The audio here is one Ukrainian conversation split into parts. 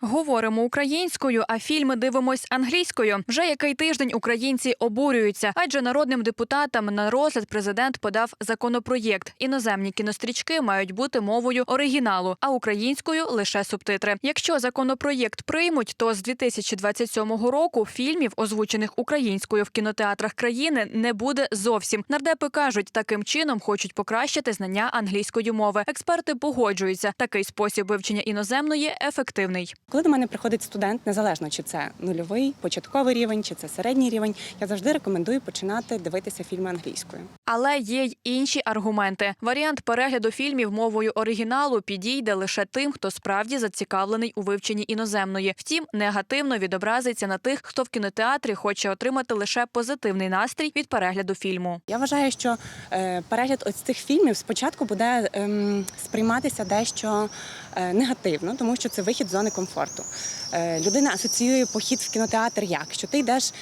Говоримо українською, а фільми дивимось англійською. Вже який тиждень українці обурюються, адже народним депутатам на розгляд президент подав законопроєкт. Іноземні кінострічки мають бути мовою оригіналу, а українською лише субтитри. Якщо законопроєкт приймуть, то з 2027 року фільмів, озвучених українською в кінотеатрах країни, не буде зовсім. Нардепи кажуть, таким чином хочуть покращити знання англійської мови. Експерти погоджуються, такий спосіб вивчення іноземної ефективний. Коли до мене приходить студент, незалежно чи це нульовий, початковий рівень, чи це середній рівень, я завжди рекомендую починати дивитися фільми англійською. Але є й інші аргументи. Варіант перегляду фільмів мовою оригіналу підійде лише тим, хто справді зацікавлений у вивченні іноземної. Втім, негативно відобразиться на тих, хто в кінотеатрі хоче отримати лише позитивний настрій від перегляду фільму. Я вважаю, що е, перегляд ось цих фільмів спочатку буде ем, сприйматися дещо е, негативно, тому що це вихід з зони комфорту. Е, людина асоціює похід в кінотеатр як що ти йдеш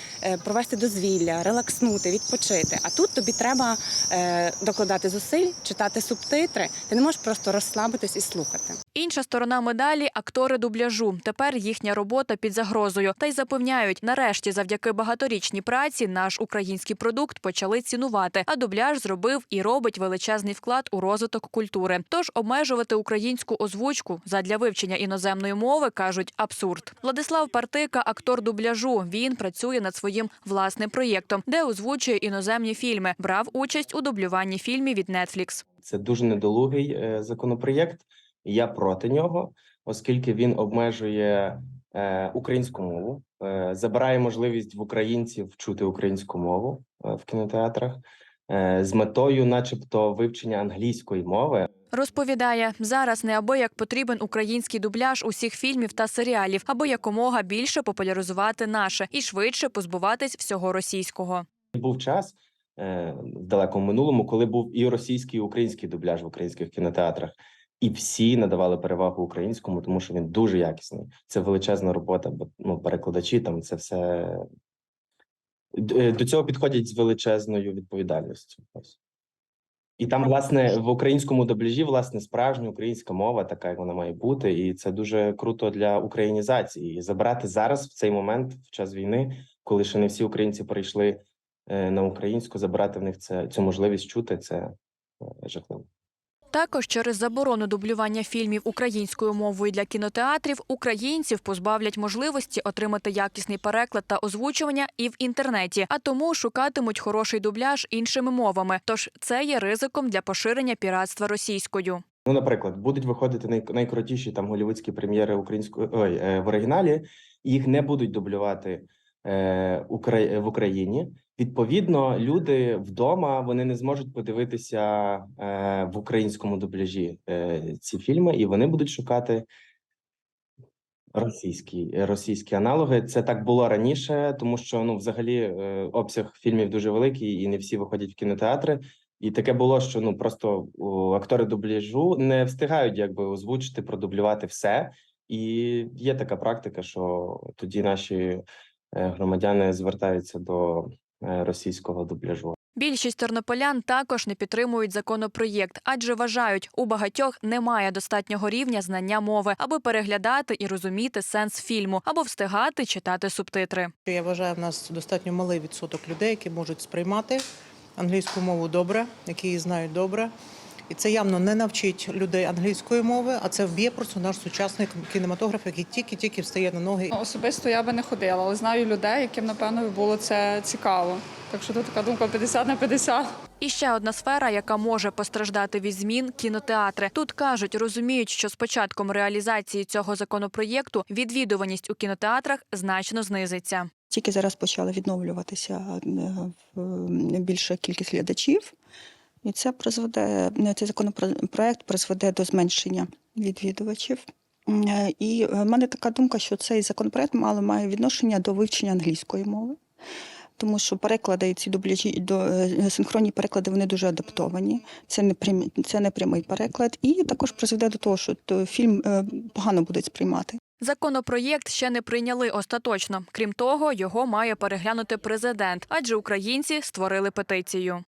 провести дозвілля, релакснути, відпочити. А тут тобі треба е, докладати зусиль, читати субтитри. Ти не можеш просто розслабитись і слухати. Інша сторона медалі актори дубляжу. Тепер їхня робота під загрозою. Та й запевняють, нарешті, завдяки багаторічній праці, наш український продукт почали цінувати. А дубляж зробив і робить величезний вклад у розвиток культури. Тож обмежувати українську озвучку задля вивчення іноземної мови кажуть абсурд. Владислав Партика, актор дубляжу. Він працює над своїм власним проєктом, де озвучує іноземні фільми. Брав участь у дублюванні фільмів від Netflix. Це дуже недолугий е, законопроєкт. Я проти нього, оскільки він обмежує е, українську мову, е, забирає можливість в українців чути українську мову е, в кінотеатрах е, з метою, начебто, вивчення англійської мови. Розповідає, зараз неабияк потрібен український дубляж усіх фільмів та серіалів, аби якомога більше популяризувати наше і швидше позбуватись всього російського. Був час е, в далекому минулому, коли був і російський, і український дубляж в українських кінотеатрах, і всі надавали перевагу українському, тому що він дуже якісний. Це величезна робота, бо ну, перекладачі там це все е, до цього підходять з величезною відповідальністю. Ось. І там, власне, в українському дубляжі, власне, справжня українська мова, така як вона має бути, і це дуже круто для українізації. І забрати зараз в цей момент, в час війни, коли ще не всі українці перейшли е, на українську, забрати в них це цю можливість чути, це е, жахливо. Також через заборону дублювання фільмів українською мовою для кінотеатрів українців позбавлять можливості отримати якісний переклад та озвучування і в інтернеті, а тому шукатимуть хороший дубляж іншими мовами. Тож це є ризиком для поширення піратства російською. Ну, наприклад, будуть виходити най- найкрутіші там голівудські прем'єри українською ой, е, в оригіналі, їх не будуть дублювати е, в Україні. Відповідно, люди вдома вони не зможуть подивитися е, в українському дубляжі е, ці фільми, і вони будуть шукати російські, російські аналоги. Це так було раніше, тому що ну, взагалі, е, обсяг фільмів дуже великий, і не всі виходять в кінотеатри. І таке було, що ну просто о, актори дубляжу не встигають якби озвучити, продублювати все. І є така практика, що тоді наші е, громадяни звертаються до російського дубляжу. Більшість тернополян також не підтримують законопроєкт, адже вважають, у багатьох немає достатнього рівня знання мови, аби переглядати і розуміти сенс фільму, або встигати читати субтитри. Я вважаю, в нас достатньо малий відсоток людей, які можуть сприймати англійську мову добре, які її знають добре. І це явно не навчить людей англійської мови, а це вб'є просто наш сучасний кінематограф, який тільки-тільки встає на ноги. Особисто я би не ходила, але знаю людей, яким напевно було це цікаво. Так що тут така думка 50 на 50. І ще одна сфера, яка може постраждати від змін кінотеатри. Тут кажуть, розуміють, що з початком реалізації цього законопроєкту відвідуваність у кінотеатрах значно знизиться. Тільки зараз почала відновлюватися е, в- більша кількість глядачів, і це призведе цей законопроект призведе до зменшення відвідувачів. Е, І в мене така думка, що цей законопроект мало має відношення до вивчення англійської мови. Тому що переклади і ці дубляжі до е, синхронні переклади вони дуже адаптовані. Це не прямий, це не прямий переклад, і також призведе до того, що фільм е, погано будуть сприймати. Законопроєкт ще не прийняли остаточно. Крім того, його має переглянути президент, адже українці створили петицію.